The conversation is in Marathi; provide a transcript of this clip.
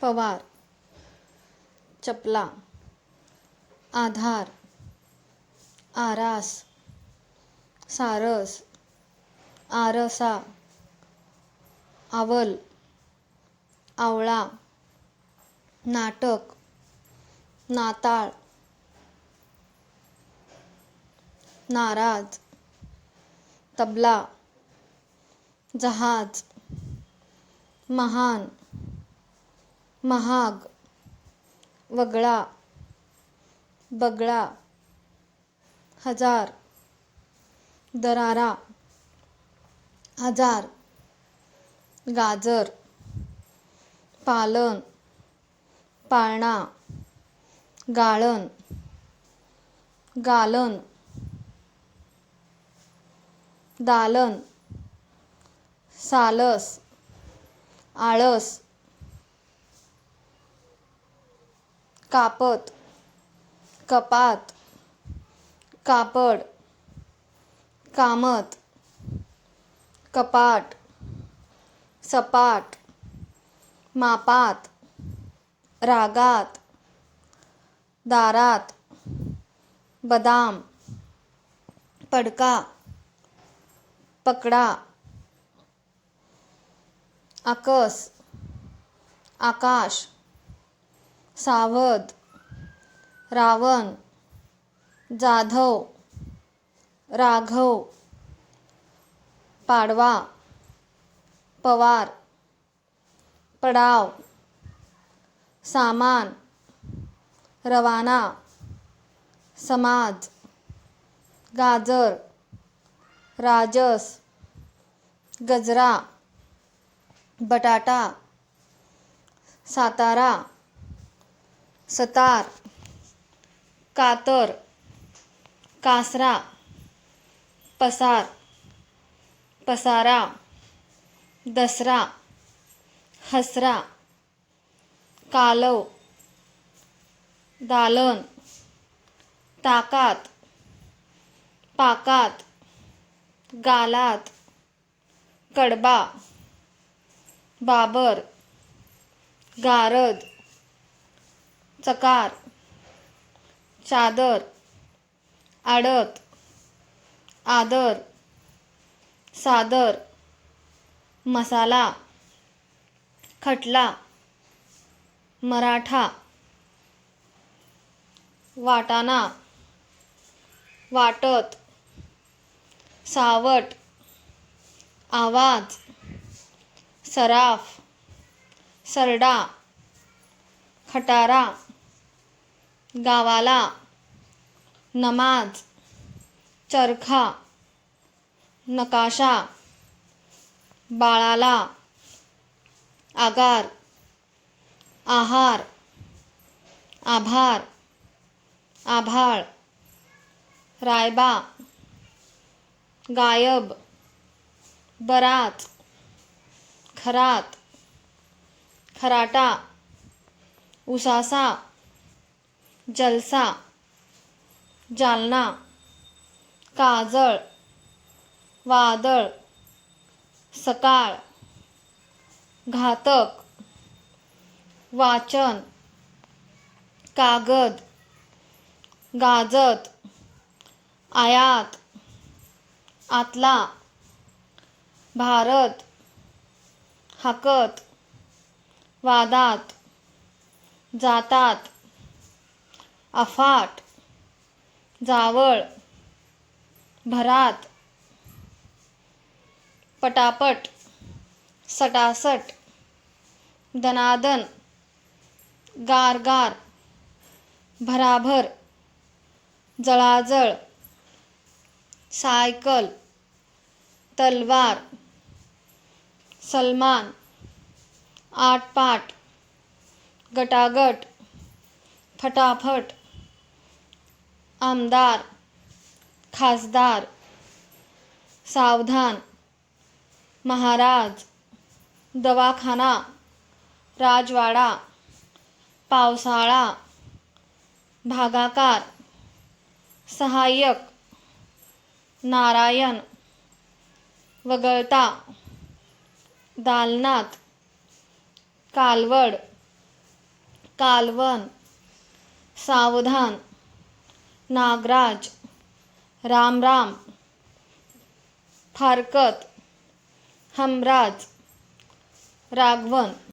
पवार चपला आधार आरास सारस आरसा आवल आवळा नाटक नाताळ नाराज तबला जहाज महान महाग वगळा बगळा हजार दरारा हजार गाजर पालन पाळणा गाळण गालन दालन सालस आळस कापत कपात कापड कामत कपाट सपाट मापात रागात दारात बदाम पडका पकडा आकस आकाश सावध रावण जाधव राघव पाडवा पवार पडाव सामान रवाना समाज गाजर राजस गजरा बटाटा सातारा सतार कातर कासरा पसार पसारा दसरा हसरा कालव दालन ताकात पाकात गालात कडबा बाबर गारद चकार चादर आडत आदर सादर मसाला खटला मराठा वाटाणा वाटत सावट आवाज सराफ सरडा खटारा गावाला. नमाज. चरखा. नकाशा. बाळाला. आगार. आहार. आभार. आभाळ. रायबा. गायब. बराच. खरात. खराटा. उसासा. जलसा जालना काजळ वादळ सकाळ घातक वाचन कागद गाजत आयात आतला भारत हाकत वादात जातात. अफाट जावळ भरात पटापट सटासट दनादन गारगार भराभर जळाजळ सायकल तलवार सलमान आटपाट गटागट फटाफट आमदार खासदार सावधान महाराज दवाखाना राजवाडा पावसाळा भागाकार सहाय्यक नारायण वगळता दालनात कालवड कालवण सावधान नागराज रामराम फारकत हमराज राघवन.